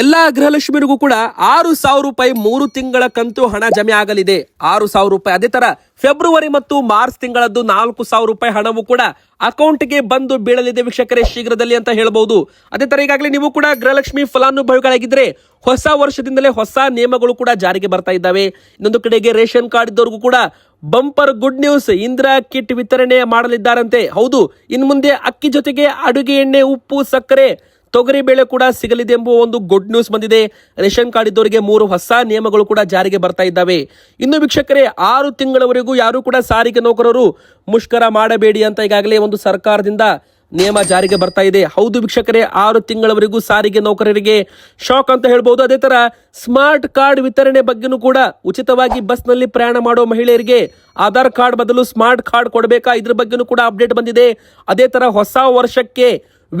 ಎಲ್ಲಾ ಗೃಹಲಕ್ಷ್ಮಿರಿಗೂ ಕೂಡ ಆರು ಸಾವಿರ ರೂಪಾಯಿ ಮೂರು ತಿಂಗಳ ಕಂತು ಹಣ ಜಮೆ ಆಗಲಿದೆ. ಆರು ಸಾವಿರ ರೂಪಾಯಿ ಅದೇ ತರ ಫೆಬ್ರವರಿ ಮತ್ತು ಮಾರ್ಚ್ ತಿಂಗಳದ್ದು ನಾಲ್ಕು ಸಾವಿರ ರೂಪಾಯಿ ಹಣವು ಕೂಡ ಅಕೌಂಟ್ಗೆ ಬಂದು ಬೀಳಲಿದೆ ವೀಕ್ಷಕರೇ ಶೀಘ್ರದಲ್ಲಿ ಅಂತ ಹೇಳಬಹುದು ಅದೇ ತರ ಈಗಾಗಲೇ ನೀವು ಕೂಡ ಗೃಹಲಕ್ಷ್ಮಿ ಫಲಾನುಭವಿಗಳಾಗಿದ್ರೆ ಹೊಸ ವರ್ಷದಿಂದಲೇ ಹೊಸ ನಿಯಮಗಳು ಕೂಡ ಜಾರಿಗೆ ಬರ್ತಾ ಇದ್ದಾವೆ. ಇನ್ನೊಂದು ಕಡೆಗೆ ರೇಷನ್ ಕಾರ್ಡ್ ಇದ್ದವ್ರಿಗೂ ಕೂಡ bumper good news Indira kit ವಿತರಣೆ ಮಾಡಲಿದ್ದಾರಂತೆ. ಹೌದು, ಇನ್ನು ಮುಂದೆ ಅಕ್ಕಿ ಜೊತೆಗೆ ಅಡುಗೆ ಎಣ್ಣೆ, ಉಪ್ಪು, ಸಕ್ಕರೆ ತೊಗರಿ ಬೇಳೆ ಕೂಡ ಸಿಗಲಿದೆ ಎಂಬ ಒಂದು ಗುಡ್ ನ್ಯೂಸ್ ಬಂದಿದೆ. ರೇಷನ್ ಕಾರ್ಡ್ ಇದ್ದವರಿಗೆ ಮೂರು ಹೊಸ ನಿಯಮಗಳು ಕೂಡ ಜಾರಿಗೆ ಬರ್ತಾ ಇದ್ದಾವೆ. ಇನ್ನು ವೀಕ್ಷಕರೇ, ಆರು ತಿಂಗಳವರೆಗೂ ಯಾರು ಕೂಡ ಸಾರಿಗೆ ನೌಕರರು ಮುಷ್ಕರ ಮಾಡಬೇಡಿ ಅಂತ ಈಗಾಗಲೇ ಒಂದು ಸರ್ಕಾರದಿಂದ ನಿಯಮ ಜಾರಿಗೆ ಬರ್ತಾ ಇದೆ. ಹೌದು ವೀಕ್ಷಕರೇ, ಆರು ತಿಂಗಳವರೆಗೂ ಸಾರಿಗೆ ನೌಕರರಿಗೆ ಶಾಕ್ ಅಂತ ಹೇಳ್ಬೋದು. ಅದೇ ತರ ಸ್ಮಾರ್ಟ್ ಕಾರ್ಡ್ ವಿತರಣೆ ಬಗ್ಗೆನೂ ಕೂಡ ಉಚಿತವಾಗಿ ಬಸ್ನಲ್ಲಿ ಪ್ರಯಾಣ ಮಾಡೋ ಮಹಿಳೆಯರಿಗೆ ಆಧಾರ್ ಕಾರ್ಡ್ ಬದಲು ಸ್ಮಾರ್ಟ್ ಕಾರ್ಡ್ ಕೊಡಬೇಕಾ? ಇದ್ರ ಬಗ್ಗೆನೂ ಕೂಡ ಅಪ್ಡೇಟ್ ಬಂದಿದೆ. ಅದೇ ತರ ಹೊಸ ವರ್ಷಕ್ಕೆ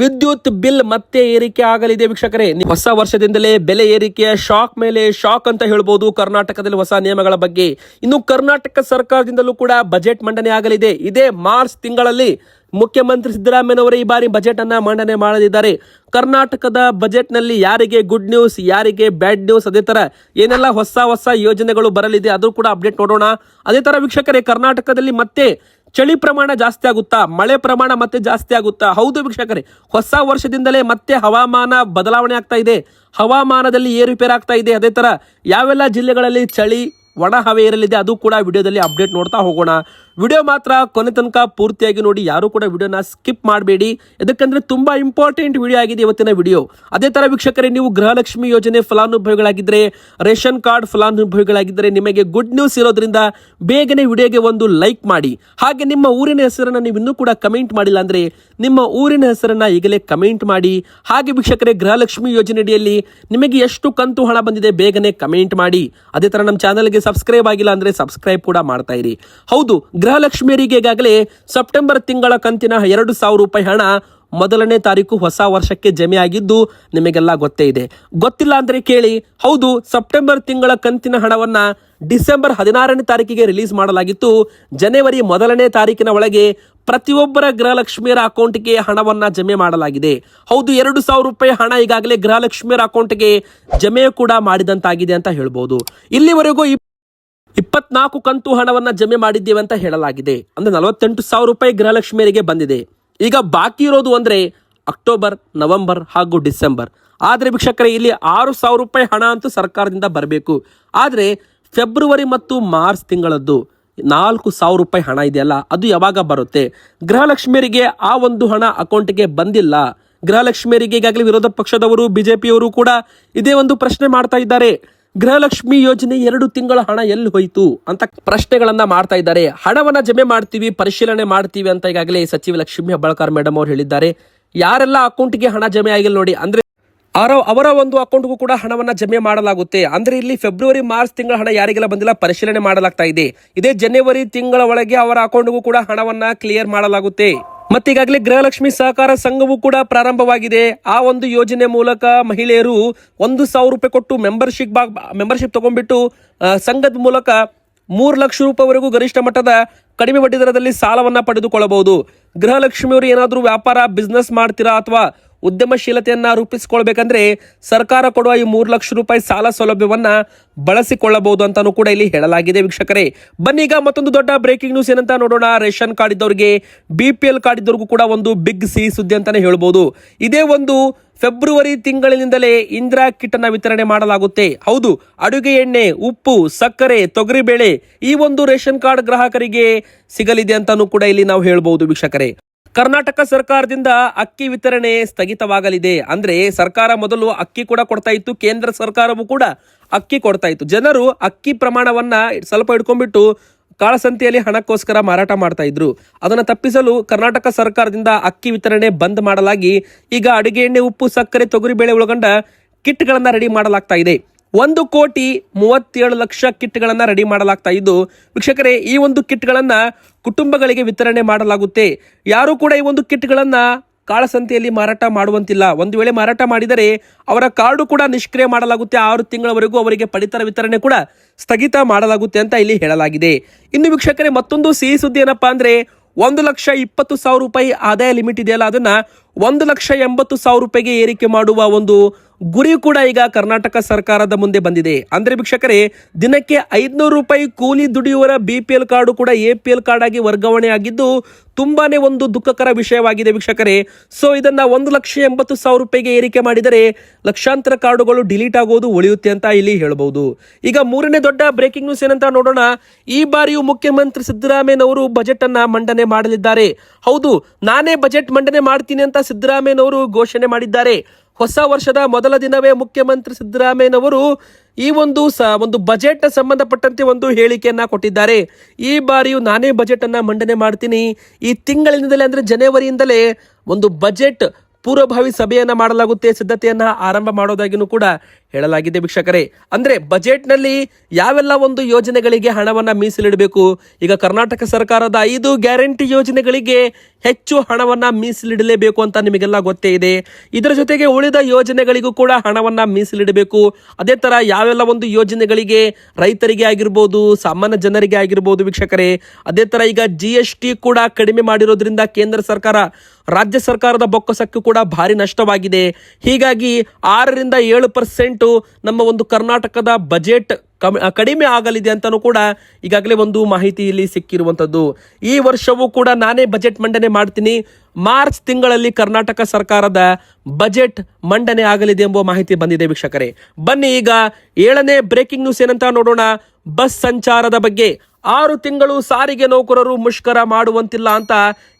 ವಿದ್ಯುತ್ ಬಿಲ್ ಮತ್ತೆ ಏರಿಕೆ ಆಗಲಿದೆ ವೀಕ್ಷಕರೇ. ಹೊಸ ವರ್ಷದಿಂದಲೇ ಬೆಲೆ ಏರಿಕೆಯ ಶಾಕ್ ಮೇಲೆ ಶಾಕ್ ಅಂತ ಹೇಳ್ಬೋದು ಕರ್ನಾಟಕದಲ್ಲಿ ಹೊಸ ನಿಯಮಗಳ ಬಗ್ಗೆ. ಇನ್ನು ಕರ್ನಾಟಕ ಸರ್ಕಾರದಿಂದಲೂ ಕೂಡ ಬಜೆಟ್ ಮಂಡನೆ ಆಗಲಿದೆ. ಇದೇ ಮಾರ್ಚ್ ತಿಂಗಳಲ್ಲಿ ಮುಖ್ಯಮಂತ್ರಿ ಸಿದ್ದರಾಮಯ್ಯನವರು ಈ ಬಾರಿ ಬಜೆಟ್ ಅನ್ನ ಮಂಡನೆ ಮಾಡಲಿದ್ದಾರೆ. ಕರ್ನಾಟಕದ ಬಜೆಟ್ನಲ್ಲಿ ಯಾರಿಗೆ ಗುಡ್ ನ್ಯೂಸ್, ಯಾರಿಗೆ ಬ್ಯಾಡ್ ನ್ಯೂಸ್, ಅದೇ ತರ ಏನೆಲ್ಲ ಹೊಸ ಹೊಸ ಯೋಜನೆಗಳು ಬರಲಿದೆ, ಅದು ಕೂಡ ಅಪ್ಡೇಟ್ ನೋಡೋಣ. ಅದೇ ತರ ವೀಕ್ಷಕರೇ, ಕರ್ನಾಟಕದಲ್ಲಿ ಮತ್ತೆ ಚಳಿ ಪ್ರಮಾಣ ಜಾಸ್ತಿ ಆಗುತ್ತಾ, ಮಳೆ ಪ್ರಮಾಣ ಮತ್ತೆ ಜಾಸ್ತಿ ಆಗುತ್ತಾ? ಹೌದು ವೀಕ್ಷಕರೇ, ಹೊಸ ವರ್ಷದಿಂದಲೇ ಮತ್ತೆ ಹವಾಮಾನ ಬದಲಾವಣೆ ಆಗ್ತಾ ಇದೆ. ಹವಾಮಾನದಲ್ಲಿ ಏರುಪೇರು ಆಗ್ತಾ ಇದೆ. ಅದೇ ತರ ಯಾವೆಲ್ಲ ಜಿಲ್ಲೆಗಳಲ್ಲಿ ಚಳಿ, ಒಣ ಹವೆ ಇರಲಿದೆ, ಅದು ಕೂಡ ವಿಡಿಯೋದಲ್ಲಿ ಅಪ್ಡೇಟ್ ನೋಡ್ತಾ ಹೋಗೋಣ. ವಿಡಿಯೋ ಮಾತ್ರ ಕೊನೆ ತನಕ ಪೂರ್ತಿಯಾಗಿ ನೋಡಿ, ಯಾರು ಕೂಡ ವಿಡಿಯೋನ ಸ್ಕಿಪ್ ಮಾಡಬೇಡಿ. ಯಾಕಂದ್ರೆ ತುಂಬಾ ಇಂಪಾರ್ಟೆಂಟ್ ವಿಡಿಯೋ ಆಗಿದೆ ಇವತ್ತಿನ ವಿಡಿಯೋ. ಅದೇ ತರ ವೀಕ್ಷಕರೇ, ನೀವು ಗೃಹಲಕ್ಷ್ಮಿ ಯೋಜನೆ ಫಲಾನುಭವಿಗಳಾಗಿದ್ದರೆ ರೇಷನ್ ಕಾರ್ಡ್ ಫಲಾನುಭವಿಗಳಾಗಿದ್ದರೆ ನಿಮಗೆ ಗುಡ್ ನ್ಯೂಸ್ ಇರೋದ್ರಿಂದ ಬೇಗನೆ ವಿಡಿಯೋಗೆ ಒಂದು ಲೈಕ್ ಮಾಡಿ. ಹಾಗೆ ನಿಮ್ಮ ಊರಿನ ಹೆಸರನ್ನ ನೀವು ಇನ್ನೂ ಕೂಡ ಕಮೆಂಟ್ ಮಾಡಿಲ್ಲ ಅಂದ್ರೆ ನಿಮ್ಮ ಊರಿನ ಹೆಸರನ್ನ ಈಗಲೇ ಕಮೆಂಟ್ ಮಾಡಿ. ಹಾಗೆ ವೀಕ್ಷಕರೇ, ಗೃಹಲಕ್ಷ್ಮಿ ಯೋಜನೆಯಡಿಯಲ್ಲಿ ನಿಮಗೆ ಎಷ್ಟು ಕಂತು ಹಣ ಬಂದಿದೆ ಬೇಗನೆ ಕಮೆಂಟ್ ಮಾಡಿ. ಅದೇ ತರ ನಮ್ಮ ಚಾನಲ್ಗೆ ಸಬ್ಸ್ಕ್ರೈಬ್ ಆಗಿಲ್ಲ ಅಂದ್ರೆ ಸಬ್ಸ್ಕ್ರೈಬ್ ಕೂಡ ಮಾಡ್ತಾ ಇರಿ. ಹೌದು ಗೃಹಲಕ್ಷ್ಮಿಯರಿಗೆ ಈಗಾಗಲೇ ಸೆಪ್ಟೆಂಬರ್ ತಿಂಗಳ ಕಂತಿನ ಎರಡು ಸಾವಿರ ರೂಪಾಯಿ ಹಣ ಮೊದಲನೇ ತಾರೀಕು ಹೊಸ ವರ್ಷಕ್ಕೆ ಜಮೆ ಆಗಿದ್ದು ನಿಮಗೆಲ್ಲ ಗೊತ್ತೇ ಇದೆ. ಗೊತ್ತಿಲ್ಲ ಅಂದ್ರೆ ಕೇಳಿ. ಹೌದು, ಸೆಪ್ಟೆಂಬರ್ ತಿಂಗಳ ಕಂತಿನ ಹಣವನ್ನ ಡಿಸೆಂಬರ್ ಹದಿನಾರನೇ ತಾರೀಕಿಗೆ ರಿಲೀಸ್ ಮಾಡಲಾಗಿತ್ತು. ಜನವರಿ ಮೊದಲನೇ ತಾರೀಕಿನ ಒಳಗೆ ಪ್ರತಿಯೊಬ್ಬರ ಗೃಹಲಕ್ಷ್ಮಿಯರ ಅಕೌಂಟ್ಗೆ ಹಣವನ್ನ ಜಮೆ ಮಾಡಲಾಗಿದೆ. ಹೌದು, ಎರಡು ಸಾವಿರ ರೂಪಾಯಿ ಹಣ ಈಗಾಗಲೇ ಗೃಹಲಕ್ಷ್ಮಿಯರ ಅಕೌಂಟ್ಗೆ ಜಮೆ ಕೂಡ ಮಾಡಿದಂತಾಗಿದೆ ಅಂತ ಹೇಳ್ಬೋದು. ಇಲ್ಲಿವರೆಗೂ ಇಪ್ಪತ್ನಾಲ್ಕು ಕಂತು ಹಣವನ್ನ ಜಮೆ ಮಾಡಿದ್ದೇವೆ ಅಂತ ಹೇಳಲಾಗಿದೆ. ಅಂದ್ರೆ ನಲವತ್ತೆಂಟು ಸಾವಿರ ರೂಪಾಯಿ ಗೃಹಲಕ್ಷ್ಮಿಯರಿಗೆ ಬಂದಿದೆ. ಈಗ ಬಾಕಿ ಇರೋದು ಅಂದ್ರೆ ಅಕ್ಟೋಬರ್, ನವೆಂಬರ್ ಹಾಗೂ ಡಿಸೆಂಬರ್. ಆದ್ರೆ ವೀಕ್ಷಕರೇ, ಇಲ್ಲಿ ಆರು ಸಾವಿರ ರೂಪಾಯಿ ಹಣ ಅಂತೂ ಸರ್ಕಾರದಿಂದ ಬರಬೇಕು. ಆದ್ರೆ ಫೆಬ್ರವರಿ ಮತ್ತು ಮಾರ್ಚ್ ತಿಂಗಳದ್ದು ನಾಲ್ಕು ಸಾವಿರ ರೂಪಾಯಿ ಹಣ ಇದೆಯಲ್ಲ, ಅದು ಯಾವಾಗ ಬರುತ್ತೆ? ಗೃಹಲಕ್ಷ್ಮಿಯರಿಗೆ ಆ ಒಂದು ಹಣ ಅಕೌಂಟ್ಗೆ ಬಂದಿಲ್ಲ. ಗೃಹಲಕ್ಷ್ಮಿಯರಿಗೆ ಈಗಾಗಲೇ ವಿರೋಧ ಪಕ್ಷದವರು, ಬಿಜೆಪಿಯವರು ಕೂಡ ಇದೇ ಒಂದು ಪ್ರಶ್ನೆ ಮಾಡ್ತಾ ಇದ್ದಾರೆ. ಗೃಹಲಕ್ಷ್ಮಿ ಯೋಜನೆ ಎರಡು ತಿಂಗಳ ಹಣ ಎಲ್ಲಿ ಹೋಯಿತು ಅಂತ ಪ್ರಶ್ನೆಗಳನ್ನ ಮಾಡ್ತಾ ಇದ್ದಾರೆ. ಹಣವನ್ನ ಜಮೆ ಮಾಡ್ತೀವಿ, ಪರಿಶೀಲನೆ ಮಾಡ್ತೀವಿ ಅಂತ ಈಗಾಗಲೇ ಸಚಿವ ಲಕ್ಷ್ಮಿ ಹೆಬ್ಬಾಳ್ಕರ್ ಮೇಡಮ್ ಅವರು ಹೇಳಿದ್ದಾರೆ. ಯಾರೆಲ್ಲ ಅಕೌಂಟ್ಗೆ ಹಣ ಜಮೆ ಆಗಿಲ್ಲ ನೋಡಿ, ಅಂದ್ರೆ ಅವರ ಅವರ ಒಂದು ಅಕೌಂಟ್ಗೂ ಕೂಡ ಹಣವನ್ನ ಜಮೆ ಮಾಡಲಾಗುತ್ತೆ. ಅಂದ್ರೆ ಇಲ್ಲಿ ಫೆಬ್ರವರಿ, ಮಾರ್ಚ್ ತಿಂಗಳ ಹಣ ಯಾರಿಗೆಲ್ಲ ಬಂದಿಲ್ಲ, ಪರಿಶೀಲನೆ ಮಾಡಲಾಗ್ತಾ ಇದೆ. ಇದೇ ಜನವರಿ ತಿಂಗಳ ಒಳಗೆ ಅವರ ಅಕೌಂಟ್ಗೂ ಕೂಡ ಹಣವನ್ನ ಕ್ಲಿಯರ್ ಮಾಡಲಾಗುತ್ತೆ. ಮತ್ತೆ ಈಗಾಗಲೇ ಗೃಹಲಕ್ಷ್ಮಿ ಸಹಕಾರ ಸಂಘವೂ ಕೂಡ ಪ್ರಾರಂಭವಾಗಿದೆ. ಆ ಒಂದು ಯೋಜನೆ ಮೂಲಕ ಮಹಿಳೆಯರು ಒಂದು ಸಾವಿರ ರೂಪಾಯಿ ಕೊಟ್ಟು ಮೆಂಬರ್ಶಿಪ್ ಮೆಂಬರ್ಶಿಪ್ ತಗೊಂಡ್ಬಿಟ್ಟು ಸಂಘದ ಮೂಲಕ ಮೂರು ಲಕ್ಷ ರೂಪಾಯಿವರೆಗೂ ಗರಿಷ್ಠ ಮಟ್ಟದ ಕಡಿಮೆ ಬಡ್ಡಿ ದರದಲ್ಲಿ ಸಾಲವನ್ನ ಪಡೆದುಕೊಳ್ಳಬಹುದು. ಗೃಹಲಕ್ಷ್ಮಿಯವರು ಏನಾದರೂ ವ್ಯಾಪಾರ ಬಿಸ್ನೆಸ್ ಮಾಡ್ತೀರಾ ಅಥವಾ ಉದ್ಯಮಶೀಲತೆಯನ್ನ ರೂಪಿಸಿಕೊಳ್ಬೇಕಂದ್ರೆ ಸರ್ಕಾರ ಕೊಡುವ ಈ ಮೂರು ಲಕ್ಷ ರೂಪಾಯಿ ಸಾಲ ಸೌಲಭ್ಯವನ್ನ ಬಳಸಿಕೊಳ್ಳಬಹುದು ಅಂತಾನೂ ಕೂಡ ಇಲ್ಲಿ ಹೇಳಲಾಗಿದೆ ವೀಕ್ಷಕರೇ. ಬನ್ನಿ ಈಗ ಮತ್ತೊಂದು ದೊಡ್ಡ ಬ್ರೇಕಿಂಗ್ ನ್ಯೂಸ್ ಏನಂತ ನೋಡೋಣ. ರೇಷನ್ ಕಾರ್ಡ್ ಇದ್ದವರಿಗೆ ಬಿ ಪಿ ಎಲ್ ಕಾರ್ಡ್ ಇದ್ದವರಿಗೂ ಕೂಡ ಒಂದು ಬಿಗ್ ಸಿಹಿ ಸುದ್ದಿ ಅಂತಾನೆ ಹೇಳ್ಬೋದು. ಇದೇ ಒಂದು ಫೆಬ್ರವರಿ ತಿಂಗಳಿನಿಂದಲೇ ಇಂದಿರಾ ಕಿಟ್ ಅನ್ನ ವಿತರಣೆ ಮಾಡಲಾಗುತ್ತೆ. ಹೌದು, ಅಡುಗೆ ಎಣ್ಣೆ, ಉಪ್ಪು, ಸಕ್ಕರೆ, ತೊಗರಿಬೇಳೆ ಈ ಒಂದು ರೇಷನ್ ಕಾರ್ಡ್ ಗ್ರಾಹಕರಿಗೆ ಸಿಗಲಿದೆ ಅಂತಾನೂ ಕೂಡ ಇಲ್ಲಿ ನಾವು ಹೇಳಬಹುದು ವೀಕ್ಷಕರೇ. ಕರ್ನಾಟಕ ಸರ್ಕಾರದಿಂದ ಅಕ್ಕಿ ವಿತರಣೆ ಸ್ಥಗಿತವಾಗಲಿದೆ. ಅಂದ್ರೆ ಸರ್ಕಾರ ಮೊದಲು ಅಕ್ಕಿ ಕೂಡ ಕೊಡ್ತಾ ಇತ್ತು, ಕೇಂದ್ರ ಸರ್ಕಾರವು ಕೂಡ ಅಕ್ಕಿ ಕೊಡ್ತಾ ಇತ್ತು. ಜನರು ಅಕ್ಕಿ ಪ್ರಮಾಣವನ್ನ ಸ್ವಲ್ಪ ಹಿಡ್ಕೊಂಡ್ಬಿಟ್ಟು ಕಾಳಸಂತೆಯಲ್ಲಿ ಹಣಕ್ಕೋಸ್ಕರ ಮಾರಾಟ ಮಾಡ್ತಾ ಇದ್ರು. ಅದನ್ನು ತಪ್ಪಿಸಲು ಕರ್ನಾಟಕ ಸರ್ಕಾರದಿಂದ ಅಕ್ಕಿ ವಿತರಣೆ ಬಂದ್ ಮಾಡಲಾಗಿ ಈಗ ಅಡುಗೆ ಎಣ್ಣೆ ಉಪ್ಪು, ಸಕ್ಕರೆ ತೊಗರಿಬೇಳೆ ಒಳಗೊಂಡ ಕಿಟ್ಗಳನ್ನು ರೆಡಿ ಮಾಡಲಾಗ್ತಾ ಇದೆ. ಒಂದು ಕೋಟಿ ಮೂವತ್ತೇಳು ಲಕ್ಷ ಕಿಟ್ಗಳನ್ನು ರೆಡಿ ಮಾಡಲಾಗ್ತಾ ಇದ್ದು, ವೀಕ್ಷಕರೇ, ಈ ಒಂದು ಕಿಟ್ಗಳನ್ನು ಕುಟುಂಬಗಳಿಗೆ ವಿತರಣೆ ಮಾಡಲಾಗುತ್ತೆ. ಯಾರು ಕೂಡ ಈ ಒಂದು ಕಿಟ್ಗಳನ್ನು ಕಾಳಸಂತೆಯಲ್ಲಿ ಮಾರಾಟ ಮಾಡುವಂತಿಲ್ಲ. ಒಂದು ವೇಳೆ ಮಾರಾಟ ಮಾಡಿದರೆ, ಅವರ ಕಾರ್ಡು ಕೂಡ ನಿಷ್ಕ್ರಿಯ ಮಾಡಲಾಗುತ್ತೆ. ಆರು ತಿಂಗಳವರೆಗೂ ಅವರಿಗೆ ಪಡಿತರ ವಿತರಣೆ ಕೂಡ ಸ್ಥಗಿತ ಮಾಡಲಾಗುತ್ತೆ ಅಂತ ಇಲ್ಲಿ ಹೇಳಲಾಗಿದೆ. ಇನ್ನು ವೀಕ್ಷಕರೇ, ಮತ್ತೊಂದು ಸಿಹಿ ಸುದ್ದಿ ಏನಪ್ಪಾ ಅಂದ್ರೆ, ಒಂದು ಲಕ್ಷ ಇಪ್ಪತ್ತು ಸಾವಿರ ರೂಪಾಯಿ ಆದಾಯ ಲಿಮಿಟ್ ಇದೆಯಲ್ಲ, ಅದನ್ನ ಒಂದು ಲಕ್ಷ ಎಂಬತ್ತು ಸಾವಿರ ರೂಪಾಯಿಗೆ ಏರಿಕೆ ಮಾಡುವ ಒಂದು ಗುರಿ ಕೂಡ ಈಗ ಕರ್ನಾಟಕ ಸರ್ಕಾರದ ಮುಂದೆ ಬಂದಿದೆ. ಅಂದ್ರೆ ವೀಕ್ಷಕರೇ, ದಿನಕ್ಕೆ ಐದ್ನೂರು ರೂಪಾಯಿ ಕೂಲಿ ದುಡಿಯುವರ ಬಿ ಪಿ ಎಲ್ ಕಾರ್ಡು ಕೂಡ ಎ ಪಿ ಎಲ್ ಕಾರ್ಡ್ ಆಗಿ ವರ್ಗಾವಣೆ ಆಗಿದ್ದು, ತುಂಬಾನೇ ಒಂದು ದುಃಖಕರ ವಿಷಯವಾಗಿದೆ ವೀಕ್ಷಕರೇ. ಸೊ ಇದನ್ನ ಒಂದು ಲಕ್ಷ ಎಂಬತ್ತು ಸಾವಿರ ರೂಪಾಯಿಗೆ ಏರಿಕೆ ಮಾಡಿದರೆ ಲಕ್ಷಾಂತರ ಕಾರ್ಡುಗಳು ಡಿಲೀಟ್ ಆಗೋದು ಉಳಿಯುತ್ತೆ ಅಂತ ಇಲ್ಲಿ ಹೇಳಬಹುದು. ಈಗ ಮೂರನೇ ದೊಡ್ಡ ಬ್ರೇಕಿಂಗ್ ನ್ಯೂಸ್ ಏನಂತ ನೋಡೋಣ. ಈ ಬಾರಿಯೂ ಮುಖ್ಯಮಂತ್ರಿ ಸಿದ್ದರಾಮಯ್ಯನವರು ಬಜೆಟ್ ಅನ್ನ ಮಂಡನೆ ಮಾಡಲಿದ್ದಾರೆ. ಹೌದು, ನಾನೇ ಬಜೆಟ್ ಮಂಡನೆ ಮಾಡ್ತೀನಿ ಅಂತ ಸಿದ್ದರಾಮಯ್ಯನವರು ಘೋಷಣೆ ಮಾಡಿದ್ದಾರೆ. ಹೊಸ ವರ್ಷದ ಮೊದಲ ದಿನವೇ ಮುಖ್ಯಮಂತ್ರಿ ಸಿದ್ದರಾಮಯ್ಯನವರು ಈ ಒಂದು ಸ, ಒಂದು ಬಜೆಟ್ ಸಂಬಂಧಪಟ್ಟಂತೆ ಒಂದು ಹೇಳಿಕೆಯನ್ನ ಕೊಟ್ಟಿದ್ದಾರೆ. ಈ ಬಾರಿಯೂ ನಾನೇ ಬಜೆಟ್ ಅನ್ನ ಮಂಡನೆ ಮಾಡ್ತೀನಿ. ಈ ತಿಂಗಳಿನಿಂದಲೇ ಅಂದ್ರೆ ಜನವರಿಯಿಂದಲೇ ಒಂದು ಬಜೆಟ್ ಪೂರ್ವಭಾವಿ ಸಭೆಯನ್ನ ಮಾಡಲಾಗುತ್ತೆ, ಸಿದ್ಧತೆಯನ್ನ ಆರಂಭ ಮಾಡೋದಾಗಿನೂ ಕೂಡ ಹೇಳಲಾಗಿದೆ ವೀಕ್ಷಕರೇ. ಅಂದ್ರೆ ಬಜೆಟ್ನಲ್ಲಿ ಯಾವೆಲ್ಲ ಒಂದು ಯೋಜನೆಗಳಿಗೆ ಹಣವನ್ನ ಮೀಸಲಿಡಬೇಕು? ಈಗ ಕರ್ನಾಟಕ ಸರ್ಕಾರದ ಐದು ಗ್ಯಾರಂಟಿ ಯೋಜನೆಗಳಿಗೆ ಹೆಚ್ಚು ಹಣವನ್ನ ಮೀಸಲಿಡಲೇಬೇಕು ಅಂತ ನಿಮಗೆಲ್ಲ ಗೊತ್ತೇ ಇದೆ. ಇದರ ಜೊತೆಗೆ ಉಳಿದ ಯೋಜನೆಗಳಿಗೂ ಕೂಡ ಹಣವನ್ನ ಮೀಸಲಿಡಬೇಕು. ಅದೇ ತರ ಯಾವೆಲ್ಲ ಒಂದು ಯೋಜನೆಗಳಿಗೆ ರೈತರಿಗೆ ಆಗಿರ್ಬೋದು, ಸಾಮಾನ್ಯ ಜನರಿಗೆ ಆಗಿರ್ಬೋದು ವೀಕ್ಷಕರೇ. ಅದೇ ತರ ಈಗ ಜಿ ಕೂಡ ಕಡಿಮೆ ಮಾಡಿರೋದ್ರಿಂದ ಕೇಂದ್ರ ಸರ್ಕಾರ ರಾಜ್ಯ ಸರ್ಕಾರದ ಬೊಕ್ಕಸಕ್ಕೂ ಕೂಡ ಭಾರಿ ನಷ್ಟವಾಗಿದೆ. ಹೀಗಾಗಿ ಆರರಿಂದ ಏಳು ಪರ್ಸೆಂಟು ನಮ್ಮ ಒಂದು ಕರ್ನಾಟಕದ ಬಜೆಟ್ ಕಡಿಮೆ ಆಗಲಿದೆ ಅಂತಲೂ ಕೂಡ ಈಗಾಗಲೇ ಒಂದು ಮಾಹಿತಿ ಇಲ್ಲಿ ಸಿಕ್ಕಿರುವಂಥದ್ದು ಈ ವರ್ಷವೂ ಕೂಡ ನಾನೇ ಬಜೆಟ್ ಮಂಡನೆ ಮಾಡ್ತೀನಿ. ಮಾರ್ಚ್ ತಿಂಗಳಲ್ಲಿ ಕರ್ನಾಟಕ ಸರ್ಕಾರದ ಬಜೆಟ್ ಮಂಡನೆ ಆಗಲಿದೆ ಎಂಬ ಮಾಹಿತಿ ಬಂದಿದೆ ವೀಕ್ಷಕರೇ. ಬನ್ನಿ ಈಗ ಏಳನೇ ಬ್ರೇಕಿಂಗ್ ನ್ಯೂಸ್ ಏನಂತ ನೋಡೋಣ. ಬಸ್ ಸಂಚಾರದ ಬಗ್ಗೆ. ಆರು ತಿಂಗಳು ಸಾರಿಗೆ ನೌಕರರು ಮುಷ್ಕರ ಮಾಡುವಂತಿಲ್ಲ ಅಂತ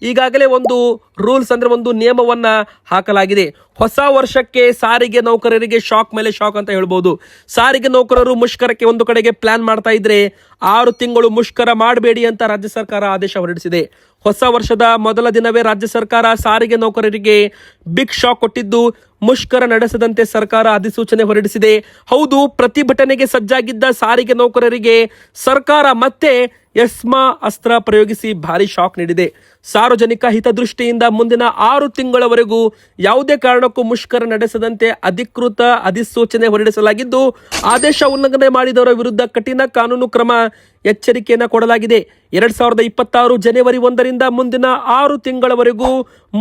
ಈಗಾಗಲೇ ಒಂದು ರೂಲ್ಸ್ ಅಂದ್ರೆ ಒಂದು ನಿಯಮವನ್ನ ಹಾಕಲಾಗಿದೆ. ಹೊಸ ವರ್ಷಕ್ಕೆ ಸಾರಿಗೆ ನೌಕರರಿಗೆ ಶಾಕ್ ಮೇಲೆ ಶಾಕ್ ಅಂತ ಹೇಳ್ಬೋದು. ಸಾರಿಗೆ ನೌಕರರು ಮುಷ್ಕರಕ್ಕೆ ಒಂದು ಕಡೆಗೆ ಪ್ಲಾನ್ ಮಾಡ್ತಾ ಇದ್ರೆ ಆರು ತಿಂಗಳು ಮುಷ್ಕರ ಮಾಡಬೇಡಿ ಅಂತ ರಾಜ್ಯ ಸರ್ಕಾರ ಆದೇಶ ಹೊರಡಿಸಿದೆ. ಹೊಸ ವರ್ಷದ ಮೊದಲ ದಿನವೇ ರಾಜ್ಯ ಸರ್ಕಾರ ಸಾರಿಗೆ ನೌಕರರಿಗೆ ಬಿಗ್ ಶಾಕ್ ಕೊಟ್ಟಿದ್ದು. ಮುಷ್ಕರ ನಡೆಸದಂತೆ ಸರ್ಕಾರ ಅಧಿಸೂಚನೆ ಹೊರಡಿಸಿದೆ. ಹೌದು ಪ್ರತಿಭಟನೆಗೆ ಸಜ್ಜಾಗಿದ್ದ ಸಾರಿಗೆ ನೌಕರರಿಗೆ ಸರ್ಕಾರ ಮತ್ತೆ ಎಸ್ಮಾ ಅಸ್ತ್ರ ಪ್ರಯೋಗಿಸಿ ಭಾರಿ ಶಾಕ್ ನೀಡಿದೆ. ಸಾರ್ವಜನಿಕ ಹಿತದೃಷ್ಟಿಯಿಂದ ಮುಂದಿನ ಆರು ತಿಂಗಳವರೆಗೂ ಯಾವುದೇ ಕಾರಣಕ್ಕೂ ಮುಷ್ಕರ ನಡೆಸದಂತೆ ಅಧಿಕೃತ ಅಧಿಸೂಚನೆ ಹೊರಡಿಸಲಾಗಿದ್ದು, ಆದೇಶ ಉಲ್ಲಂಘನೆ ಮಾಡಿದವರ ವಿರುದ್ಧ ಕಠಿಣ ಕಾನೂನು ಕ್ರಮ ಎಚ್ಚರಿಕೆಯನ್ನು ಕೊಡಲಾಗಿದೆ. ಎರಡ್ ಸಾವಿರದ ಇಪ್ಪತ್ತಾರು ಜನವರಿ ಒಂದರಿಂದ ಮುಂದಿನ ಆರು ತಿಂಗಳವರೆಗೂ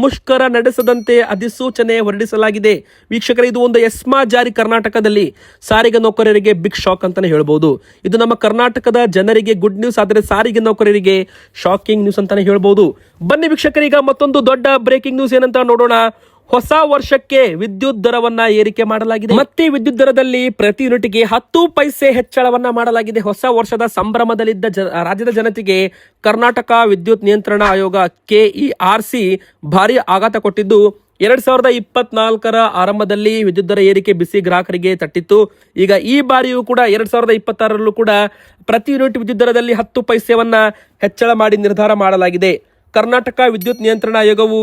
ಮುಷ್ಕರ ನಡೆಸದಂತೆ ಅಧಿಸೂಚನೆ ಹೊರಡಿಸಲಾಗಿದೆ. ವೀಕ್ಷಕರ, ಇದು ಒಂದು ಎಸ್ಮಾ ಜಾರಿ ಕರ್ನಾಟಕದಲ್ಲಿ. ಸಾರಿಗೆ ನೌಕರರಿಗೆ ಬಿಗ್ ಶಾಕ್ ಅಂತಾನೆ ಹೇಳಬಹುದು ಇದು ನಮ್ಮ ಕರ್ನಾಟಕದ ಜನರಿಗೆ ಗುಡ್ ನ್ಯೂಸ್. ಆದರೆ ಸಾರಿಗೆ ನೌಕರರಿಗೆ ಶಾಕಿಂಗ್ ನ್ಯೂಸ್ ಅಂತಾನೆ ಹೇಳ್ಬೋದು. ಬನ್ನಿ ವೀಕ್ಷಕರೀಗ ಮತ್ತೊಂದು ದೊಡ್ಡ ಬ್ರೇಕಿಂಗ್ ನ್ಯೂಸ್ ಏನಂತ ನೋಡೋಣ. ಹೊಸ ವರ್ಷಕ್ಕೆ ವಿದ್ಯುತ್ ದರವನ್ನ ಏರಿಕೆ ಮಾಡಲಾಗಿದೆ. ಮತ್ತೆ ವಿದ್ಯುತ್ ದರದಲ್ಲಿ ಪ್ರತಿ ಯೂನಿಟ್ಗೆ ಹತ್ತು ಪೈಸೆ ಹೆಚ್ಚಳವನ್ನ ಮಾಡಲಾಗಿದೆ. ಹೊಸ ವರ್ಷದ ಸಂಭ್ರಮದಲ್ಲಿದ್ದ ರಾಜ್ಯದ ಜನತೆಗೆ ಕರ್ನಾಟಕ ವಿದ್ಯುತ್ ನಿಯಂತ್ರಣ ಆಯೋಗ ಕೆಇಆರ್ಸಿ ಭಾರಿ ಆಘಾತ ಕೊಟ್ಟಿದ್ದು. ಎರಡ್ ಸಾವಿರದ ಇಪ್ಪತ್ನಾಲ್ಕರ ಆರಂಭದಲ್ಲಿ ವಿದ್ಯುತ್ ದರ ಏರಿಕೆ ಬಿಸಿ ಗ್ರಾಹಕರಿಗೆ ತಟ್ಟಿತ್ತು. ಈಗ ಈ ಬಾರಿಯೂ ಕೂಡ ಎರಡ್ ಸಾವಿರದ ಇಪ್ಪತ್ತಾರರಲ್ಲೂ ಕೂಡ ಪ್ರತಿ ಯೂನಿಟ್ ವಿದ್ಯುತ್ ದರದಲ್ಲಿ ಹತ್ತು ಪೈಸೆವನ್ನ ಹೆಚ್ಚಳ ಮಾಡಿ ನಿರ್ಧಾರ ಮಾಡಲಾಗಿದೆ. ಕರ್ನಾಟಕ ವಿದ್ಯುತ್ ನಿಯಂತ್ರಣ ಆಯೋಗವು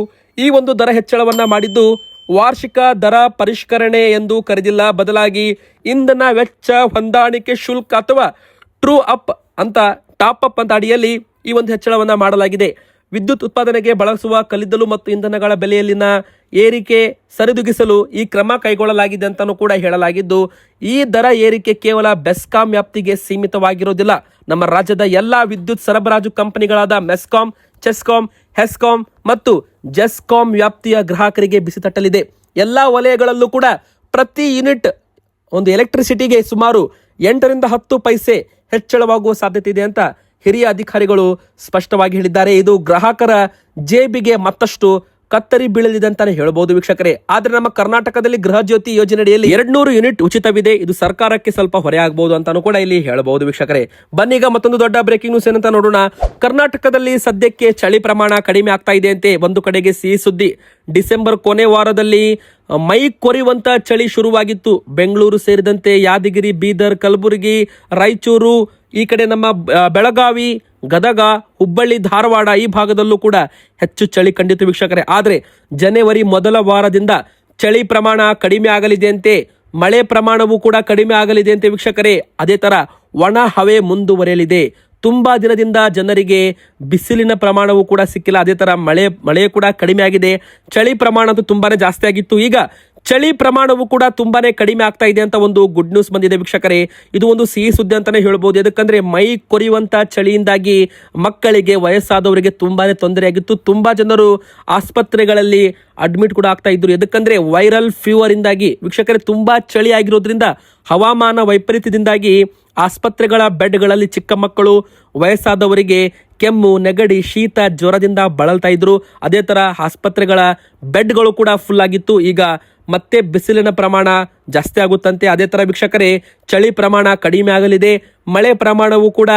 ಈ ಒಂದು ದರ ಹೆಚ್ಚಳವನ್ನ ಮಾಡಿದ್ದು ವಾರ್ಷಿಕ ದರ ಪರಿಷ್ಕರಣೆ ಎಂದು ಕರೆದಿಲ್ಲ. ಬದಲಾಗಿ ಇಂಧನ ವೆಚ್ಚ ಹೊಂದಾಣಿಕೆ ಶುಲ್ಕ ಅಥವಾ ಟ್ರೂ ಅಪ್ ಅಂತ ಟಾಪ್ ಅಪ್ ಅಂತ ಅಡಿಯಲ್ಲಿ ಈ ಒಂದು ಹೆಚ್ಚಳವನ್ನ ಮಾಡಲಾಗಿದೆ. ವಿದ್ಯುತ್ ಉತ್ಪಾದನೆಗೆ ಬಳಸುವ ಕಲ್ಲಿದ್ದಲು ಮತ್ತು ಇಂಧನಗಳ ಬೆಲೆಯಲ್ಲಿನ ಏರಿಕೆ ಸರಿದುಗಿಸಲು ಈ ಕ್ರಮ ಕೈಗೊಳ್ಳಲಾಗಿದೆ ಅಂತಲೂ ಕೂಡ ಹೇಳಲಾಗಿದ್ದು, ಈ ದರ ಏರಿಕೆ ಕೇವಲ ಬೆಸ್ಕಾಂ ವ್ಯಾಪ್ತಿಗೆ ಸೀಮಿತವಾಗಿರೋದಿಲ್ಲ. ನಮ್ಮ ರಾಜ್ಯದ ಎಲ್ಲಾ ವಿದ್ಯುತ್ ಸರಬರಾಜು ಕಂಪನಿಗಳಾದ ಮೆಸ್ಕಾಂ, ಚೆಸ್ಕಾಂ, ಹೆಸ್ಕಾಂ ಮತ್ತು ಜೆಸ್ಕಾಂ ವ್ಯಾಪ್ತಿಯ ಗ್ರಾಹಕರಿಗೆ ಬಿಸಿ ತಟ್ಟಲಿದೆ. ಎಲ್ಲ ವಲಯಗಳಲ್ಲೂ ಕೂಡ ಪ್ರತಿ ಯೂನಿಟ್ ಒಂದು ಎಲೆಕ್ಟ್ರಿಸಿಟಿಗೆ ಸುಮಾರು ಎಂಟರಿಂದ ಹತ್ತು ಪೈಸೆ ಹೆಚ್ಚಳವಾಗುವ ಸಾಧ್ಯತೆ ಇದೆ ಅಂತ ಹಿರಿಯ ಅಧಿಕಾರಿಗಳು ಸ್ಪಷ್ಟವಾಗಿ ಹೇಳಿದ್ದಾರೆ. ಇದು ಗ್ರಾಹಕರ ಜೇಬಿಗೆ ಮತ್ತಷ್ಟು ಕತ್ತರಿ ಬೀಳಲಿದೆ ಹೇಳಬಹುದು ವೀಕ್ಷಕರೇ. ಆದ್ರೆ ನಮ್ಮ ಕರ್ನಾಟಕದಲ್ಲಿ ಗೃಹ ಜ್ಯೋತಿ ಯೋಜನೆಯಡಿಯಲ್ಲಿ ಎರಡ್ ನೂರು ಯೂನಿಟ್ ಉಚಿತವಿದೆ. ಇದು ಸರ್ಕಾರಕ್ಕೆ ಸ್ವಲ್ಪ ಹೊರೆ ಆಗಬಹುದು ಅಂತಾನು ಕೂಡ ಇಲ್ಲಿ ಹೇಳಬಹುದು ವೀಕ್ಷಕರೇ. ಬನ್ನೀಗ ಮತ್ತೊಂದು ದೊಡ್ಡ ಬ್ರೇಕಿಂಗ್ ನ್ಯೂಸ್ ಏನಂತ ನೋಡೋಣ. ಕರ್ನಾಟಕದಲ್ಲಿ ಸದ್ಯಕ್ಕೆ ಚಳಿ ಪ್ರಮಾಣ ಕಡಿಮೆ ಆಗ್ತಾ ಇದೆ ಅಂತೆ. ಒಂದು ಕಡೆಗೆ ಸಿಹಿ ಸುದ್ದಿ. ಡಿಸೆಂಬರ್ ಕೊನೆ ವಾರದಲ್ಲಿ ಮೈ ಕೊರಿಯುವಂತ ಚಳಿ ಶುರುವಾಗಿತ್ತು. ಬೆಂಗಳೂರು ಸೇರಿದಂತೆ ಯಾದಗಿರಿ, ಬೀದರ್, ಕಲಬುರಗಿ, ರಾಯಚೂರು, ಈ ಕಡೆ ನಮ್ಮ ಬೆಳಗಾವಿ ಗದಗ, ಹುಬ್ಬಳ್ಳಿ, ಧಾರವಾಡ ಈ ಭಾಗದಲ್ಲೂ ಕೂಡ ಹೆಚ್ಚು ಚಳಿ ಕಂಡಿತು ವೀಕ್ಷಕರೇ. ಆದರೆ ಜನವರಿ ಮೊದಲ ವಾರದಿಂದ ಚಳಿ ಪ್ರಮಾಣ ಕಡಿಮೆ ಆಗಲಿದೆ ಅಂತೆ ಮಳೆ ಪ್ರಮಾಣವೂ ಕೂಡ ಕಡಿಮೆ ಆಗಲಿದೆ ಅಂತೆ ವೀಕ್ಷಕರೇ. ಅದೇ ಥರ ಒಣ ಹವೆ ಮುಂದುವರೆಯಲಿದೆ. ತುಂಬಾ ದಿನದಿಂದ ಜನರಿಗೆ ಬಿಸಿಲಿನ ಪ್ರಮಾಣವೂ ಕೂಡ ಸಿಕ್ಕಿಲ್ಲ. ಅದೇ ಥರ ಮಳೆ ಮಳೆ ಕೂಡ ಕಡಿಮೆ ಆಗಿದೆ. ಚಳಿ ಪ್ರಮಾಣ ಅಂತೂ ತುಂಬಾನೇ ಜಾಸ್ತಿ ಆಗಿತ್ತು. ಈಗ ಚಳಿ ಪ್ರಮಾಣವು ಕೂಡ ತುಂಬಾನೇ ಕಡಿಮೆ ಆಗ್ತಾ ಇದೆ ಅಂತ ಒಂದು ಗುಡ್ ನ್ಯೂಸ್ ಬಂದಿದೆ ವೀಕ್ಷಕರೇ. ಇದು ಒಂದು ಸಿಹಿ ಸುದ್ದಿ ಅಂತಾನೆ ಹೇಳ್ಬೋದು. ಯಾಕಂದ್ರೆ ಮೈ ಕೊರಿಯುವಂತ ಚಳಿಯಿಂದಾಗಿ ಮಕ್ಕಳಿಗೆ, ವಯಸ್ಸಾದವರಿಗೆ ತುಂಬಾನೇ ತೊಂದರೆ ಆಗಿತ್ತು. ತುಂಬಾ ಜನರು ಆಸ್ಪತ್ರೆಗಳಲ್ಲಿ ಅಡ್ಮಿಟ್ ಕೂಡ ಆಗ್ತಾ ಇದ್ರು. ಯಾಕಂದ್ರೆ ವೈರಲ್ ಫೀವರ್ ಇಂದಾಗಿ ವೀಕ್ಷಕರೇ ತುಂಬಾ ಚಳಿ ಆಗಿರೋದ್ರಿಂದ ಹವಾಮಾನ ವೈಪರೀತ್ಯದಿಂದಾಗಿ ಆಸ್ಪತ್ರೆಗಳ ಬೆಡ್ಗಳಲ್ಲಿ ಚಿಕ್ಕ ಮಕ್ಕಳು, ವಯಸ್ಸಾದವರಿಗೆ ಕೆಮ್ಮು, ನೆಗಡಿ, ಶೀತ, ಜ್ವರದಿಂದ ಬಳಲ್ತಾ ಇದ್ರು. ಅದೇ ತರ ಆಸ್ಪತ್ರೆಗಳ ಬೆಡ್ಗಳು ಕೂಡ ಫುಲ್ ಆಗಿತ್ತು. ಈಗ ಮತ್ತೆ ಬಿಸಿಲಿನ ಪ್ರಮಾಣ ಜಾಸ್ತಿ ಆಗುತ್ತಂತೆ. ಅದೇ ತರ ವೀಕ್ಷಕರೇ, ಚಳಿ ಪ್ರಮಾಣ ಕಡಿಮೆ ಆಗಲಿದೆ. ಮಳೆ ಪ್ರಮಾಣವು ಕೂಡ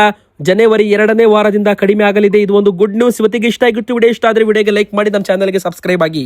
ಜನವರಿ ಎರಡನೇ ವಾರದಿಂದ ಕಡಿಮೆ ಆಗಲಿದೆ. ಇದು ಒಂದು ಗುಡ್ ನ್ಯೂಸ್ ಇವತ್ತಿಗೆ ಇಷ್ಟ ಆಗಿತ್ತು. ವಿಡಿಯೋ ಇಷ್ಟ ಆದರೆ ವಿಡಿಯೋಗೆ ಲೈಕ್ ಮಾಡಿ, ನಮ್ಮ ಚಾನಲ್ಗೆ ಸಬ್ಸ್ಕ್ರೈಬ್ ಆಗಿ.